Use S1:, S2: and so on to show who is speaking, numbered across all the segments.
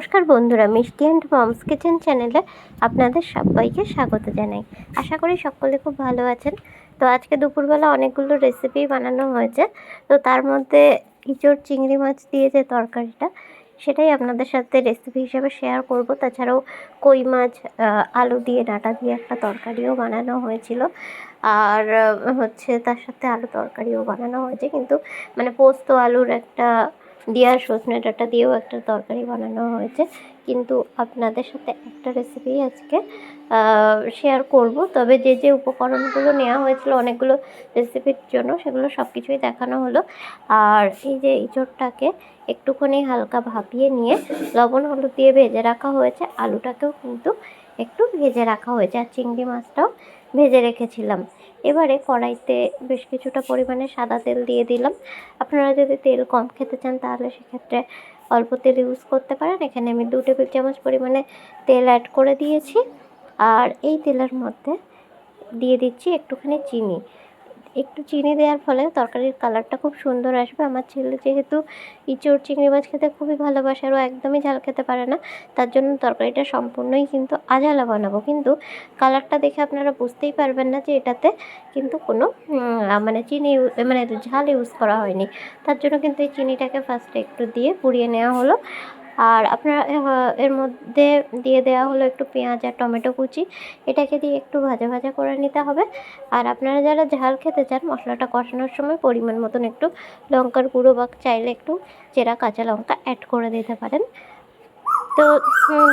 S1: নমস্কার বন্ধুরা, মিষ্টি অ্যান্ড মমস কিচেন চ্যানেলে আপনাদের সবাইকে স্বাগত জানাই। আশা করি সকলে খুব ভালো আছেন। তো আজকে দুপুরবেলা অনেকগুলো রেসিপি বানানো হয়েছে। তো তার মধ্যে ইঁচড় চিংড়ি মাছ দিয়ে যে তরকারিটা, সেটাই আপনাদের সাথে রেসিপি হিসেবে শেয়ার করব। তাছাড়াও কই মাছ আলু দিয়ে, ডাঁটা দিয়ে একটা তরকারিও বানানো হয়েছিল। আর, হচ্ছে তার সাথে আলু তরকারিও বানানো হয়েছে। কিন্তু মানে পোস্ত আলুর একটা দেওয়া সজনে ডাঁটা দিয়েও একটা তরকারি বানানো হয়েছে। কিন্তু আপনাদের সাথে একটা রেসিপি আজকে শেয়ার করব। তবে যে যে উপকরণগুলো নেওয়া হয়েছিল, অনেকগুলো রেসিপির জন্য সেগুলো সব কিছুই দেখানো হলো। আর এই যে ইঁচড়টাকে একটুখানি হালকা ভাপিয়ে নিয়ে লবণ, হলুদ দিয়ে ভেজে রাখা হয়েছে। আলুটাকেও কিন্তু একটু ভেজে রাখা হয়েছে। আর চিংড়ি মাছটাও ভেজে রেখেছিলাম। এবারে কড়াইতে বেশ কিছুটা পরিমাণে সাদা তেল দিয়ে দিলাম। আপনারা যদি তেল কম খেতে চান, তাহলে সেক্ষেত্রে অল্প তেল ইউজ করতে পারেন। এখানে আমি দু টেবিল চামচ পরিমাণে তেল অ্যাড করে দিয়েছি। আর এই তেলের মধ্যে দিয়ে দিচ্ছি একটুখানি চিনি। একটু চিনি দেওয়ার ফলে তরকারির কালারটা খুব সুন্দর আসবে। আমার ছেলে যেহেতু ইঁচড় চিংড়ি মাছ খেতে খুবই ভালোবাসে আর ও একদমই ঝাল খেতে পারে না, তার জন্য তরকারিটা সম্পূর্ণই কিন্তু আজালা বানাবো। কিন্তু কালারটা দেখে আপনারা বুঝতেই পারবেন না যে এটাতে কিন্তু কোনো মানে চিনি মানে ঝাল ইউজ করা হয়নি। তার জন্য কিন্তু এই চিনিটাকে ফার্স্টে একটু দিয়ে পুড়িয়ে নেওয়া হলো। আর আপনারা এর মধ্যে দিয়ে দেওয়া হলো একটু পেঁয়াজ আর টমেটো কুচি। এটাকে দিয়ে একটু ভাজা ভাজা করে নিতে হবে। আর আপনারা যারা ঝাল খেতে চান, মশলাটা কষানোর সময় পরিমাণ মতন একটু লঙ্কার গুঁড়ো বা চাইলে একটু চেরা কাঁচা লঙ্কা অ্যাড করে দিতে পারেন। তো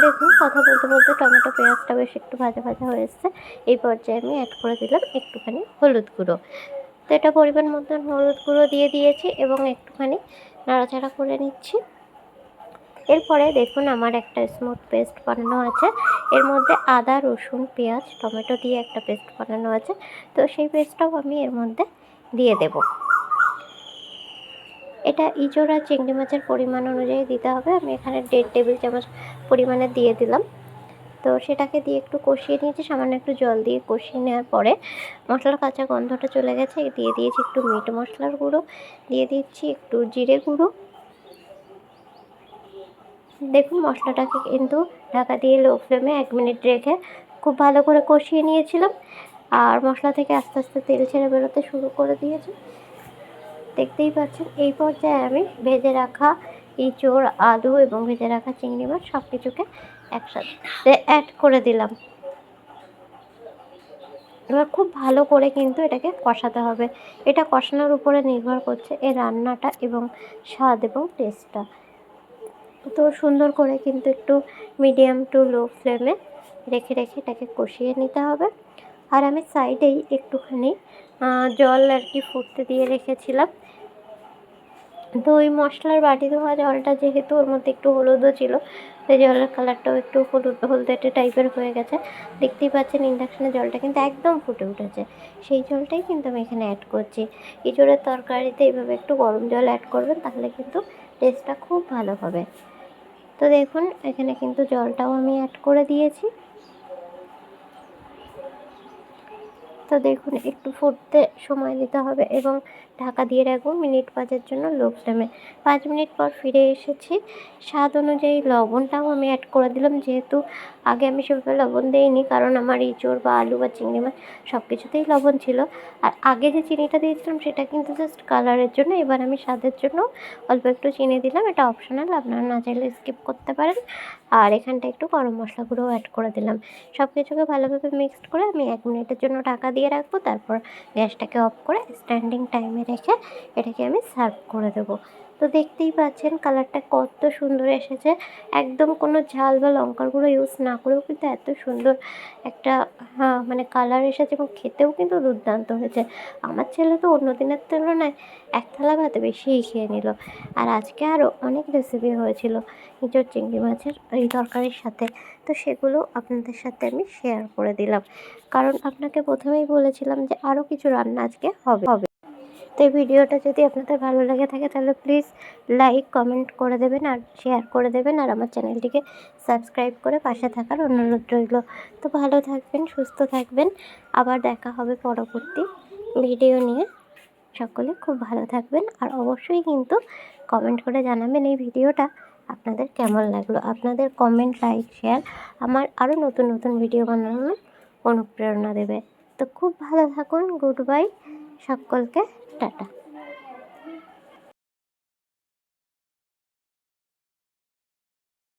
S1: দেখুন, কথা বলতে বলতে টমেটো পেঁয়াজটা বেশ একটু ভাজা ভাজা হয়ে এসছে। এই পর্যায়ে আমি অ্যাড করে দিলাম একটুখানি হলুদ গুঁড়ো। তো এটা পরিমাণ মতন হলুদ গুঁড়ো দিয়ে দিয়েছি এবং একটুখানি নাড়াচাড়া করে নিচ্ছি। এরপরে দেখুন আমার একটা স্মুথ পেস্ট বানানো আছে। এর মধ্যে আদা, রসুন, পেঁয়াজ, টমেটো দিয়ে একটা পেস্ট বানানো আছে। তো সেই পেস্টটাও আমি এর মধ্যে দিয়ে দেব। এটা ইঁচড় আর চিংড়ি মাছের পরিমাণ অনুযায়ী দিতে হবে। আমি এখানে দেড় টেবিল চামচ পরিমাণে দিয়ে দিলাম। তো সেটাকে দিয়ে একটু কষিয়ে নিয়েছি। সামান্য একটু জল দিয়ে কষিয়ে নেওয়ার পরে মশলার কাঁচা গন্ধটা চলে গেছে। দিয়ে দিয়েছি একটু মিট মশলার গুঁড়ো। দিয়ে দিচ্ছি একটু জিরে গুঁড়ো। দেখুন মশলাটাকে কিন্তু ঢাকা দিয়ে লো ফ্লেমে এক মিনিট রেখে খুব ভালো করে কষিয়ে নিয়েছিলাম। আর মশলা থেকে আস্তে আস্তে তেল ছেড়ে বেরোতে শুরু করে দিয়েছে। দেখতেই পাচ্ছেন, এই পর্যায়ে আমি ভেজে রাখা ইঁচড় আলু এবং ভেজে রাখা চিংড়ি মাছ সব কিছুকে একসাথে অ্যাড করে দিলাম। এবার খুব ভালো করে কিন্তু এটাকে কষাতে হবে। এটা কষানোর উপরে নির্ভর করছে এই রান্নাটা এবং স্বাদ এবং টেস্টটা তো সুন্দর করে কিন্তু একটু মিডিয়াম টু লো ফ্লেমে রেখে রেখে এটাকে কষিয়ে নিতে হবে। আর আমি সাইডেই একটুখানি জল আর কি ফুটতে দিয়ে রেখেছিলাম। তো ওই মশলার বাটি ধোয়া জলটা যেহেতু ওর মধ্যে একটু হলুদও ছিল সেই জলের কালারটাও একটু হলুদ, হলদেটে টাইপের হয়ে গেছে। দেখতেই পাচ্ছেন ইন্ডাকশনের জলটা কিন্তু একদম ফুটে উঠেছে। সেই জলটাই কিন্তু আমি এখানে অ্যাড করছি। ইঁচড়ের তরকারিতে এইভাবে একটু গরম জল অ্যাড করবেন, তাহলে কিন্তু টেস্টটা খুব ভালো হবে। তো দেখুন এখানে কিন্তু জলটাও আমি অ্যাড করে দিয়েছি। তো দেখুন, একটু ফুটতে সময় দিতে হবে এবং ঢাকা দিয়ে রাখব মিনিট পাঁচের জন্য লো ফ্লেমে পাঁচ মিনিট পর ফিরে এসেছি। স্বাদ অনুযায়ী লবণটাও আমি অ্যাড করে দিলাম। যেহেতু আগে আমি সেভাবে লবণ দিইনি, কারণ আমার ইঁচড় বা আলু বা চিংড়ি মাছ সব কিছুতেই লবণ ছিল। আর আগে যে চিনিটা দিয়েছিলাম, সেটা কিন্তু জাস্ট কালারের জন্য। এবার আমি স্বাদের জন্য অল্প একটু চিনি দিলাম। এটা অপশনাল আপনারা না চাইলে স্কিপ করতে পারেন। আর এখানটা একটু গরম মশলা গুঁড়োও অ্যাড করে দিলাম। সব কিছুকে ভালোভাবে মিক্সড করে আমি এক মিনিটের জন্য ঢাকা দিয়ে রাখব। তারপর গ্যাসটাকে অফ করে স্ট্যান্ডিং টাইমে রেখে এটাকে আমি সার্ভ করে দেবো। তো দেখতেই পাচ্ছেন কালারটা কত সুন্দর এসেছে। একদম কোনো ঝাল বা লঙ্কার গুঁড়ো ইউজ না করেও কিন্তু এত সুন্দর একটা হ্যাঁ মানে কালার এসেছে এবং খেতেও কিন্তু দুর্দান্ত হয়েছে। আমার ছেলে তো অন্য দিনের তুলনায় এক থালা ভাতে বেশিই খেয়ে নিল। আর আজকে আরও অনেক রেসিপি হয়েছিল, ইঁচড় চিংড়ি মাছের এই তরকারির সাথে। তো সেগুলো আপনাদের সাথে আমি শেয়ার করে দিলাম। কারণ আপনাকে প্রথমেই বলেছিলাম যে আরও কিছু রান্না আজকে হবে হবে। তো এই ভিডিওটা যদি আপনাদের ভালো লেগে থাকে, তাহলে প্লিজ লাইক কমেন্ট করে দেবেন আর শেয়ার করে দেবেন আর আমার চ্যানেলটিকে সাবস্ক্রাইব করে পাশে থাকার অনুরোধ রইল। তো ভালো থাকবেন, সুস্থ থাকবেন। আবার দেখা হবে পরবর্তী ভিডিও নিয়ে। সকলে খুব ভালো থাকবেন আর অবশ্যই কিন্তু কমেন্ট করে জানাবেন এই ভিডিওটা আপনাদের কেমন লাগল। আপনাদের কমেন্ট লাইক শেয়ার আমার আরও নতুন নতুন ভিডিও বানানোর অনুপ্রেরণা দেবে। তো খুব ভালো থাকুন গুড বাই সকলকে। टाटा